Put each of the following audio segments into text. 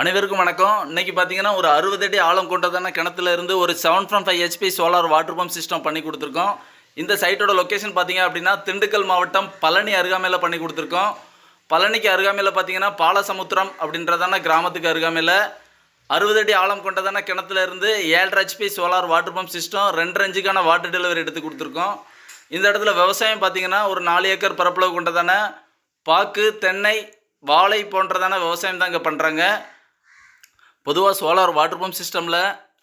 அனைவருக்கும் வணக்கம். இன்னைக்கு பார்த்தீங்கன்னா ஒரு அறுபது அடி ஆழம் கொண்டதான கிணத்துல இருந்து ஒரு seven from five HP solar water pump system பண்ணி கொடுத்துருக்கோம். இந்த சைட்டோட லொக்கேஷன் பார்த்தீங்க அப்படின்னா திண்டுக்கல் மாவட்டம் பழனி அருகாமையில் பண்ணி கொடுத்துருக்கோம். பழனிக்கு அருகாமையில் பார்த்தீங்கன்னா பாலசமுத்திரம் அப்படின்றதான கிராமத்துக்கு அருகாமையில் அறுபது அடி ஆழம் கொண்டதான கிணத்துல இருந்து ஏழரை HP solar water pump system ரெண்டு அஞ்சுக்கான வாட்டர் டெலிவரி எடுத்து கொடுத்துருக்கோம். இந்த இடத்துல விவசாயம் பார்த்தீங்கன்னா ஒரு நாலு ஏக்கர் பரப்பளவு கொண்டதான பாக்கு தென்னை வாழை போன்றதான விவசாயம் தான் இங்கே பண்ணுறாங்க பொதுவாக சோலார் வாட்டர் பம்ப் சிஸ்டமில்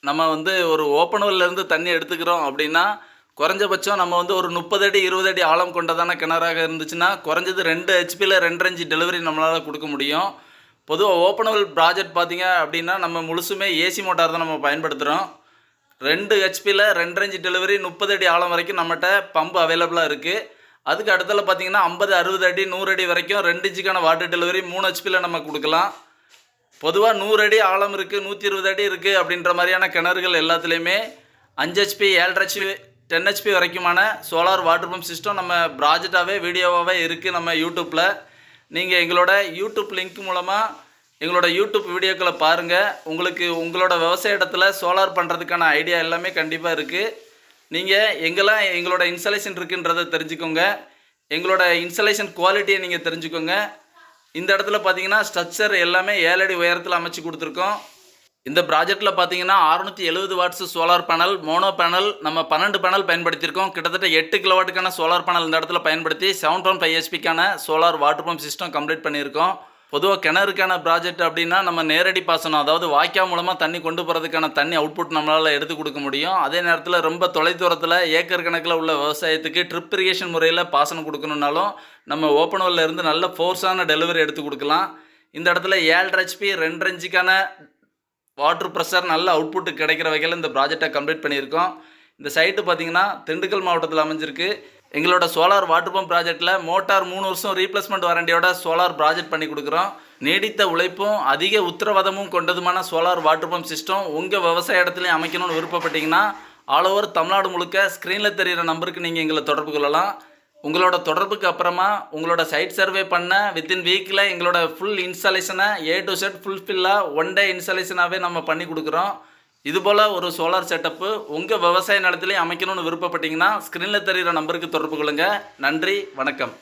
நம்ம வந்து ஒரு ஓப்பன் இருந்து தண்ணி எடுத்துக்கிறோம் அப்படின்னா குறைஞ்சபட்சம் நம்ம வந்து ஒரு முப்பது அடி இருபது அடி ஆழம் கொண்டதான கிணறாக இருந்துச்சுன்னா குறைஞ்சது ரெண்டு ஹெச்பியில் ரெண்டு அஞ்சு டெலிவரி நம்மளால் கொடுக்க முடியும். பொதுவாக ஓப்பனவல் ப்ராஜெக்ட் பார்த்தீங்க அப்படின்னா நம்ம முழுசுமே ஏசி மோட்டார் தான் நம்ம பயன்படுத்துகிறோம் ரெண்டு ஹெச்பியில் ரெண்டு இன்ச்சு டெலிவரி முப்பது அடி ஆழம் வரைக்கும் நம்மகிட்ட பம்பு அவைலபிளாக இருக்குது அதுக்கு அடுத்தல பார்த்தீங்கன்னா ஐம்பது அறுபது அடி நூறு அடி வரைக்கும் ரெண்டு இன்ச்சுக்கான வாட்டர் டெலிவரி மூணு ஹெச்பியில் நம்ம கொடுக்கலாம். பொதுவாக நூறு அடி ஆழம் இருக்குது நூற்றி இருபது அடி இருக்குது அப்படின்ற மாதிரியான கிணறுகள் எல்லாத்துலேயுமே அஞ்சு ஹெச்பி ஏழரை ஹெச்பி டென் ஹெச்பி வரைக்குமான சோலார் வாட்டர் பம்ப் சிஸ்டம் நம்ம ப்ராஜெக்டாகவே வீடியோவாகவே இருக்குது நம்ம யூடியூப்பில் நீங்கள் எங்களோட யூடியூப் லிங்க் மூலமாக எங்களோட யூடியூப் வீடியோக்களை பாருங்கள் உங்களுக்கு உங்களோட விவசாய இடத்துல சோலார் பண்ணுறதுக்கான ஐடியா எல்லாமே கண்டிப்பாக இருக்குது நீங்கள் எங்கெல்லாம் எங்களோட இன்ஸ்டாலேஷன் இருக்குன்றதை தெரிஞ்சுக்கோங்க. எங்களோட இன்ஸ்டாலேஷன் குவாலிட்டியை நீங்கள் தெரிஞ்சுக்கோங்க. இந்த இடத்துல பார்த்தீங்கன்னா ஸ்ட்ரக்சர் எல்லாமே ஏழு அடி உயரத்தில் அமைச்சு கொடுத்துருக்கோம். இந்த ப்ராஜெக்ட்டில் பார்த்தீங்கன்னா அறுநூற்றி எழுபது watts solar panel mono panel நம்ம பன்னெண்டு பேனல் பயன்படுத்தியிருக்கோம். கிட்டத்தட்ட எட்டு கிலோவாட்டுக்கான சோலார் பேனல் இந்த இடத்துல பயன்படுத்தி seven point five ஹெச்பிக்கான solar water pump system complete பண்ணியிருக்கோம். பொதுவாக கிணறுக்கான ப்ராஜெக்ட் அப்படின்னா நம்ம நேரடி பாசனம் அதாவது வாய்க்கா மூலமாக தண்ணி கொண்டு போகிறதுக்கான தண்ணி அவுட்புட் நம்மளால் எடுத்து கொடுக்க முடியும். அதே நேரத்தில் ரொம்ப தொலைதூரத்தில் ஏக்கர் கணக்கில் உள்ள விவசாயத்துக்கு ட்ரிப் இரிகேஷன் முறையில் பாசனம் கொடுக்கணுன்னாலும் நம்ம ஓப்பன் வெல்ல இருந்து நல்ல ஃபோர்ஸான டெலிவரி எடுத்து கொடுக்கலாம். இந்த இடத்துல ஏழரை ஹெச்பி ரெண்டு இன்ச்சுக்கான வாட்டர் ப்ரெஷர் நல்ல அவுட்புட் கிடைக்கிற வகையில் இந்த ப்ராஜெக்டை கம்ப்ளீட் பண்ணியிருக்கோம். இந்த சைட்டு பார்த்தீங்கன்னா திண்டுக்கல் மாவட்டத்தில் அமைஞ்சிருக்கு. எங்களோட சோலார் வாட்டர் பம்ப் ப்ராஜெக்ட்டில் மோட்டார் மூணு வருஷம் ரீப்ளேஸ்மெண்ட் வாரண்டியோட சோலார் ப்ராஜெக்ட் பண்ணி கொடுக்குறோம். நீடித்த உழைப்பும் அதிக உத்தரவாதமும் கொண்டதுமான சோலார் வாட்டர் பம்ப் சிஸ்டம் உங்கள் விவசாய இடத்துலையும் அமைக்கணும்னு விருப்பப்பட்டீங்கன்னா ஆல் ஓவர் தமிழ்நாடு முழுக்க ஸ்க்ரீனில் தெரிகிற நம்பருக்கு நீங்கள் எங்களை தொடர்பு கொள்ளலாம். உங்களோட தொடர்புக்கு அப்புறமா உங்களோட சைட் சர்வே பண்ண வித்தின் வீக்கில் எங்களோட ஃபுல் இன்ஸ்டாலேஷனை ஏ டு செட் ஃபுல்ஃபில்லாக ஒன் டே இன்ஸ்டாலேஷனாகவே நம்ம பண்ணி கொடுக்குறோம். இதுபோல் ஒரு சோலார் செட்டப்பு உங்கள் விவசாய நிலத்திலையும் அமைக்கணும்னு விருப்பப்பட்டீங்கன்னா ஸ்க்ரீனில் தெரிகிற நம்பருக்கு தொடர்பு கொள்ளுங்கள் நன்றி வணக்கம்.